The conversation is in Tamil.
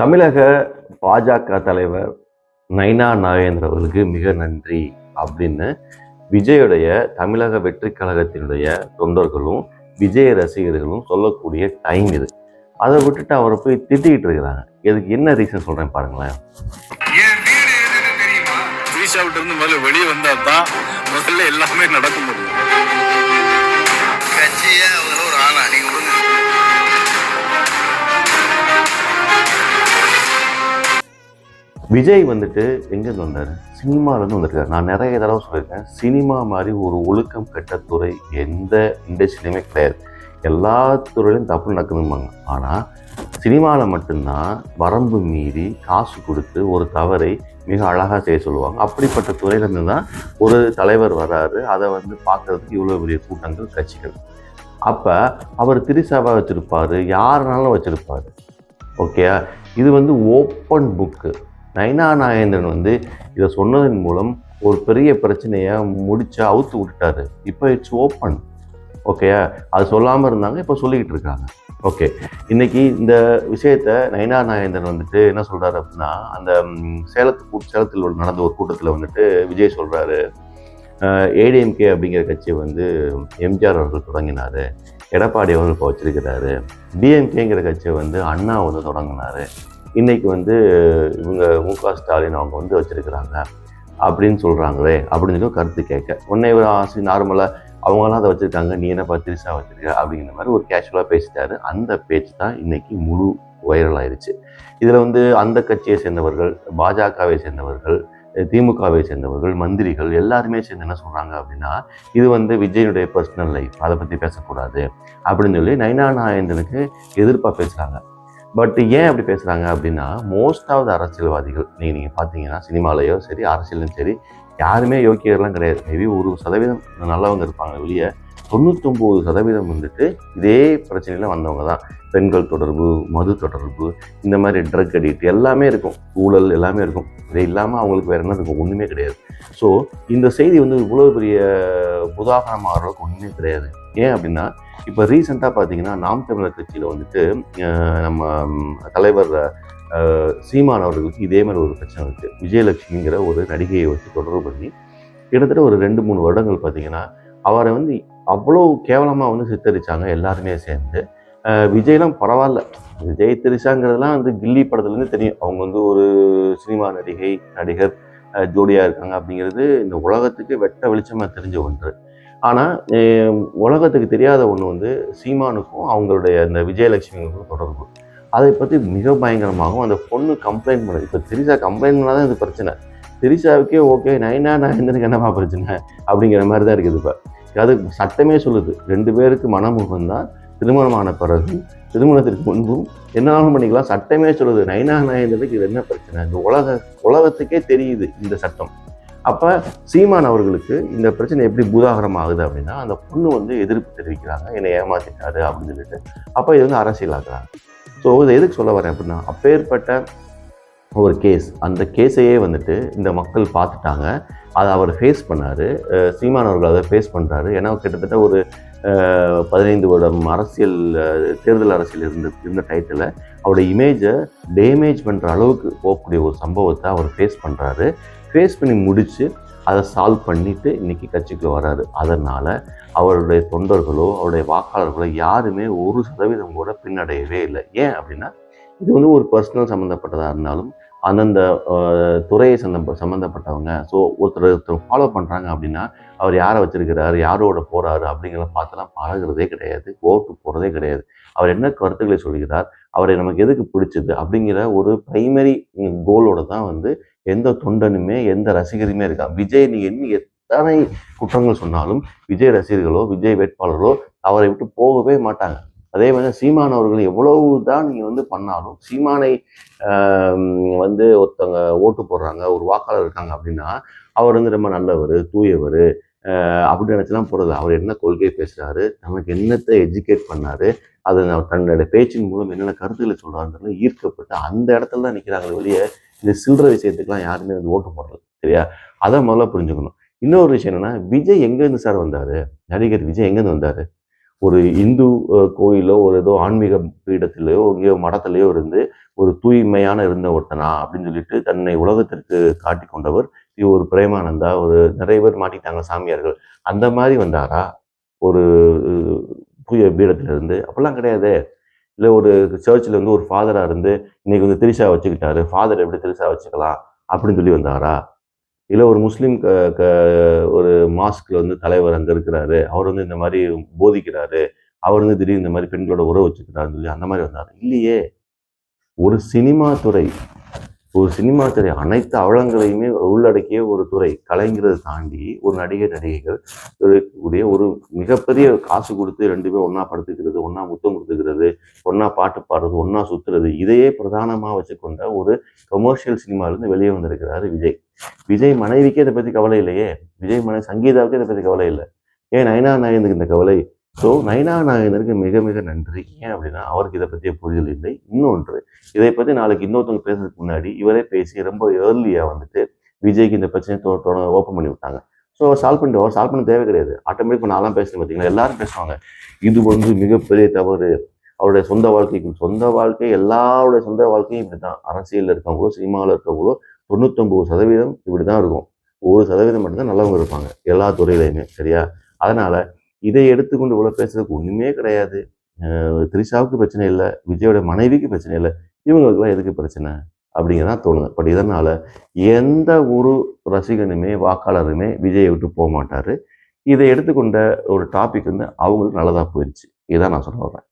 தமிழக பாஜக தலைவர் நைனா நாகேந்திர அவர்களுக்கு மிக நன்றி அப்படின்னு விஜயுடைய தமிழக வெற்றி கழகத்தினுடைய தொண்டர்களும் விஜய் ரசிகர்களும் சொல்லக்கூடிய டைம் இது. அதை விட்டுட்டு அவரை போய் திட்டிக்கிட்டு இருக்கிறாங்க. இதுக்கு என்ன ரீசன் சொல்றேன் பாருங்களேன். இருந்து முதல்ல வெளியே வந்தா தான் முதல்ல எல்லாமே நடக்க முடியும். கட்சியே விஜய் வந்துட்டு எங்கேருந்து வந்தார்? சினிமாலேருந்து வந்திருக்காரு. நான் நிறைய தடவை சொல்லியிருக்கேன். சினிமா மாதிரி ஒரு ஒழுக்கம் கெட்ட துறை எந்த இண்டஸ்ட்ரியிலுமே கிடையாது. எல்லா துறையிலும் தப்பு நடக்குதும்பாங்க. ஆனால் சினிமாவில் மட்டும்தான் வரம்பு மீறி காசு கொடுத்து ஒரு தவறை மிக அழகாக செய்ய சொல்லுவாங்க. அப்படிப்பட்ட துறையிலேருந்து தான் ஒரு தலைவர் வராரு. அதை வந்து பார்க்கறதுக்கு இவ்வளோ பெரிய கூட்டங்கள் கட்சிகள். அப்போ அவர் திரிசாவாக வச்சுருப்பாரு. யாருனாலும் வச்சுருப்பார். ஓகேயா இது வந்து ஓப்பன் புக்கு. நைனா நாகேந்திரன் வந்து இதை சொன்னதன் மூலம் ஒரு பெரிய பிரச்சனையை முடிச்சு அவுத்து விட்டுட்டாரு. இப்போ இட்ஸ் ஓப்பன் ஓகேயா அது சொல்லாமல் இருந்தாங்க இப்போ சொல்லிக்கிட்டு இருக்காங்க. ஓகே இன்னைக்கு இந்த விஷயத்த நைனா நாகேந்திரன் வந்துட்டு என்ன சொல்கிறாரு அப்படின்னா அந்த சேலத்து கூ- சேலத்தில் நடந்த ஒரு கூட்டத்தில் வந்துட்டு விஜய் சொல்கிறாரு ஏடிஎம்கே அப்படிங்கிற கட்சியை வந்து எம்ஜிஆர் அவர்கள் தொடங்கினார். எடப்பாடி அவர்கள் இப்போ வச்சிருக்கிறாரு. டிஎம்கேங்கிற கட்சியை வந்து அண்ணா வந்து தொடங்கினார். இன்றைக்கி வந்து இவங்க மு க ஸ்டாலின் அவங்க வந்து வச்சுருக்கிறாங்க. அப்படின்னு சொல்கிறாங்களே அப்படின்னு சொல்லி கருத்து கேட்க. உன்னை ஒரு ஆசை நார்மலாக அவங்களாம் அதை வச்சுருக்காங்க நீ என்ன பத்திரிசா வச்சுருக்க அப்படிங்கிற மாதிரி ஒரு கேஷுவலாக பேசிட்டாரு. அந்த பேச்சு தான் இன்றைக்கி முழு வைரல் ஆயிடுச்சு இதில் வந்து அந்த கட்சியை சேர்ந்தவர்கள் பாஜகவை சேர்ந்தவர்கள் திமுகவை சேர்ந்தவர்கள் மந்திரிகள் எல்லாருமே சேர்ந்து என்ன சொல்கிறாங்க அப்படின்னா இது வந்து விஜயனுடைய பர்சனல் லைஃப் அதை பற்றி பேசக்கூடாது அப்படின்னு சொல்லி நயனா நாயந்தனுக்கு எதிர்ப்பாக பேசுகிறாங்க பட் ஏன் அப்படி பேசுகிறாங்க அப்படின்னா மோஸ்ட் ஆஃப் த அரசியல்வாதிகள் நீங்கள் நீங்கள் பார்த்தீங்கன்னா சினிமாலேயோ சரி அரசியலும் சரி யாருமே யோக்கியர்லாம் கிடையாது. மேபி ஒரு சதவீதம் நல்லவங்க இருப்பாங்க வெளியே. தொண்ணூத்தொம்பது சதவீதம் வந்துட்டு இதே பிரச்சனையில் வந்தவங்க தான். பெண்கள் தொடர்பு மது தொடர்பு இந்த மாதிரி ட்ரக் அடிக்ட் எல்லாமே இருக்கும். ஊழல் எல்லாமே இருக்கும். இது இல்லாமல் அவங்களுக்கு வேறு என்ன இருக்கும்? ஒன்றுமே கிடையாது. ஸோ இந்த செய்தி வந்து இவ்வளோ பெரிய புதாகரமாக அளவுக்கு ஒன்றுமே கிடையாது. ஏன் அப்படின்னா இப்போ ரீசெண்டாக பார்த்தீங்கன்னா நாம் தமிழர் கட்சியில் வந்துட்டு நம்ம தலைவர் சீமான் அவர்களுக்கு இதே மாதிரி ஒரு பிரச்சனை இருக்குது விஜயலட்சுமிங்கிற ஒரு நடிகையை வச்சு தொடர்பு பண்ணி கிட்டத்தட்ட ஒரு ரெண்டு மூணு வருடங்கள் பார்த்தீங்கன்னா அவரை வந்து அவ்வளோ கேவலமாக வந்து சித்தரிச்சாங்க எல்லாருமே சேர்ந்து. விஜய்லாம் பரவாயில்ல. விஜய் திரிஷாங்கிறதுலாம் வந்து கில்லி படத்துலேருந்து தெரியும். அவங்க வந்து ஒரு சினிமா நடிகை நடிகர் ஜோடியாக இருக்காங்க அப்படிங்கிறது இந்த உலகத்துக்கு வெட்ட வெளிச்சமாக தெரிஞ்ச ஒன்று. ஆனால் உலகத்துக்கு தெரியாத ஒன்று வந்து சீமானுக்கும் அவங்களுடைய அந்த விஜயலட்சுமிக்கும் தொடர்பு. அதை பற்றி மிக பயங்கரமாகவும் அந்த பொண்ணு கம்ப்ளைண்ட் பண்ணுது. இப்போ திரிசா கம்ப்ளைண்ட் பண்ணால் தான் இது பிரச்சனை. திரிசாவுக்கே ஓகே நைனா நயந்தனுக்கு என்னப்பா பிரச்சனை? அப்படிங்கிற மாதிரி தான் இருக்குது இப்போ. அது சட்டமே சொல்லுது. ரெண்டு பேருக்கு மனமுகம் தான் திருமணமான பிறகு திருமணத்திற்கு முன்பும் என்னாலும் பண்ணிக்கலாம். சட்டமே சொல்லுது. நைனா நயந்தனுக்கு இது என்ன பிரச்சனை? இந்த உலக உலகத்துக்கே தெரியுது இந்த சட்டம். அப்போ சீமான் அவர்களுக்கு இந்த பிரச்சனை எப்படி பூதாகரம் ஆகுது அப்படின்னா அந்த பொண்ணு வந்து எதிர்ப்பு தெரிவிக்கிறாங்க. என்னை ஏமாத்திட்டாரு அப்படின்னு சொல்லிட்டு. அப்போ இது வந்து அரசியலாக்குறாங்க. ஸோ இதை எதுக்கு சொல்ல வரேன் அப்படின்னா அப்பேற்பட்ட ஒரு கேஸ் அந்த கேஸையே வந்துட்டு இந்த மக்கள் பார்த்துட்டாங்க. அதை அவர் ஃபேஸ் பண்ணார். சீமான் அவர்கள் அதை ஃபேஸ் பண்ணுறாரு ஏன்னா கிட்டத்தட்ட ஒரு பதினைந்து வருடம் அரசியல் தேர்தல் அரசியல் இருந்த இருந்த டயத்தில் அவருடைய இமேஜை டேமேஜ் பண்ணுற அளவுக்கு போகக்கூடிய ஒரு சம்பவத்தை அவர் ஃபேஸ் பண்ணுறாரு ஃபேஸ் பண்ணி முடித்து அதை சால்வ் பண்ணிவிட்டு இன்றைக்கி கட்சிக்கு வராரு அதனால் அவருடைய தொண்டர்களோ அவருடைய வாக்காளர்களோ யாருமே ஒரு சதவீதம் கூட பின்னடையவே இல்லை. ஏன் அப்படின்னா இது வந்து ஒரு பர்சனல் சம்மந்தப்பட்டதாக இருந்தாலும் அந்தந்த துறையை சம்மந்த சம்மந்தப்பட்டவங்க ஸோ ஒருத்தர் ஒருத்தர் ஃபாலோ பண்ணுறாங்க அப்படின்னா அவர் யாரை வச்சுருக்கிறாரு யாரோட போகிறாரு அப்படிங்கிறத பார்த்துலாம் பழகுறதே கிடையாது ஓட்டு போகிறதே கிடையாது. அவர் என்ன கருத்துக்களை சொல்கிறார் அவரை நமக்கு எதுக்கு பிடிச்சது அப்படிங்கிற ஒரு ப்ரைமரி கோலோட தான் வந்து எந்த தொண்டனுமே எந்த ரசிகருமே இருக்கா? விஜய் நீங்கள் இன்னும் எத்தனை குற்றங்கள் சொன்னாலும் விஜய் ரசிகர்களோ விஜய் வேட்பாளர்களோ அவரை விட்டு போகவே மாட்டாங்க. அதே மாதிரி சீமான் அவர்கள் எவ்வளவு தான் நீங்கள் வந்து பண்ணாலும் சீமானை வந்து ஒருத்தவங்க ஓட்டு போடுறாங்க ஒரு வாக்காளர் இருக்காங்க அப்படின்னா அவர் வந்து ரொம்ப நல்லவர் தூயவர் அப்படி நினச்சலாம் போகிறது அவர் என்ன கொள்கை பேசுகிறாரு நமக்கு என்னத்தை எஜுகேட் பண்ணார் அதை தன்னோட பேச்சின் மூலம் என்னென்ன கருத்துக்களை சொல்கிறாருன்றதுல ஈர்க்கப்பட்டு அந்த இடத்துல தான் நிற்கிறாங்க வெளியே இந்த சில்லற விஷயத்துக்குலாம் யாருமே வந்து ஓட்டு போடுறது சரியா? அதை முதல்ல புரிஞ்சுக்கணும். இன்னொரு விஷயம் என்னென்னா விஜய் எங்கேருந்து சார் வந்தார்? நடிகர் விஜய் எங்கேருந்து வந்தார்? ஒரு இந்து கோயிலோ ஒரு ஏதோ ஆன்மீக பீடத்திலேயோ எங்கேயோ மடத்திலேயோ இருந்து ஒரு தூய்மையான இருந்த ஒருத்தனா அப்படின்னு சொல்லிட்டு தன்னை உலகத்திற்கு காட்டி கொண்டவர் இது ஒரு பிரேமானந்தா. ஒரு நிறைய பேர் மாட்டிட்டாங்க சாமியார்கள். அந்த மாதிரி வந்தாரா? ஒரு தூய பீடத்திலிருந்து. அப்போல்லாம் அப்படிலாம் கிடையாது. இல்லை ஒரு சர்ச்சில் வந்து ஒரு ஃபாதராக இருந்து இன்னைக்கு வந்து திரிசா வச்சுக்கிட்டாரு. ஃபாதர் எப்படி திரிசா வச்சுக்கலாம்? அப்படின்னு சொல்லி வந்தாரா? இல்லை ஒரு முஸ்லீம் க க ஒரு மாஸ்கில் வந்து தலைவர் அங்கே இருக்கிறாரு. அவர் வந்து இந்த மாதிரி போதிக்கிறாரு. அவர் வந்து திடீர்னு இந்த மாதிரி பெண்களோட உறவு வச்சுக்கிறாருன்னு சொல்லி அந்த மாதிரி வந்தார். இல்லையே. ஒரு சினிமா துறை ஒரு சினிமா துறை அனைத்து அவலங்களையுமே உள்ளடக்கிய ஒரு துறை. கலைங்கிறத தாண்டி ஒரு நடிகை நடிகைகள் ஒரு- உடைய ஒரு மிகப்பெரிய காசு கொடுத்து ரெண்டு பேரும் ஒன்றா படுத்துக்கிறது ஒன்றா முத்தம் கொடுத்துக்கிறது ஒன்றா பாட்டு பாடுறது ஒன்றா சுற்றுறது இதையே பிரதானமாக வச்சுக்கொண்ட ஒரு கமர்ஷியல் சினிமாவிலேருந்து வெளியே வந்திருக்கிறாரு விஜய். விஜய் மனைவிக்கே இதை பற்றி கவலை இல்லையே? விஜய் மனைவி சங்கீதாவுக்கு இதை பற்றி கவலை இல்லை. ஏன் நயனா நாயனுக்கு இந்த கவலை? ஸோ நயனா நாயனருக்கு மிக மிக நன்றி. ஏன் அப்படின்னா அவருக்கு இதை பற்றிய புரிதல் இல்லை. இன்னொன்று இதை பற்றி நாளைக்கு இன்னொருத்தவங்க பேசுறதுக்கு முன்னாடி இவரே பேசி ரொம்ப ஏர்லியாக வந்துட்டு விஜய்க்கு இந்த பிரச்சனையை ஓப்பன் பண்ணி விட்டாங்க. ஸோ சால்வ் பண்ணிட்டு சால்வ் பண்ண தேவை கிடையாது. ஆட்டோமேட்டிக் நான்லாம் பேசுகிறேன் பார்த்தீங்களா? எல்லாரும் பேசுவாங்க. இது வந்து மிகப்பெரிய தவறு. அவருடைய சொந்த வாழ்க்கைக்கு சொந்த வாழ்க்கை எல்லாருடைய சொந்த வாழ்க்கையும் இப்படி தான் அரசியலில் இருக்கவங்களோ சினிமாவில் இருக்கவங்களோ தொண்ணூத்தொம்பது சதவீதம் இப்படி தான் இருக்கும். ஒரு சதவீதம் மட்டும்தான் நல்லவங்க இருப்பாங்க. எல்லா துறையிலையுமே சரியா? அதனால் இதை எடுத்துக்கொண்டு இவ்வளோ பேசுறதுக்கு ஒன்றுமே கிடையாது. த்ரிஷாவுக்கு திரிஷாவுக்கு பிரச்சனை இல்லை விஜயோட மனைவிக்கு பிரச்சனை இல்லை. இவங்களுக்குலாம் எதுக்கு பிரச்சனை? அப்படிங்கிறதான் தோணுது. பட் இதனால் எந்த ஒரு ரசிகனுமே வாக்காளருமே விஜயை விட்டு போக மாட்டார். இதை எடுத்துக்கொண்ட ஒரு டாபிக் வந்து அவங்களுக்கு நல்லதாக போயிடுச்சு இதான் நான் சொல்ல வரேன்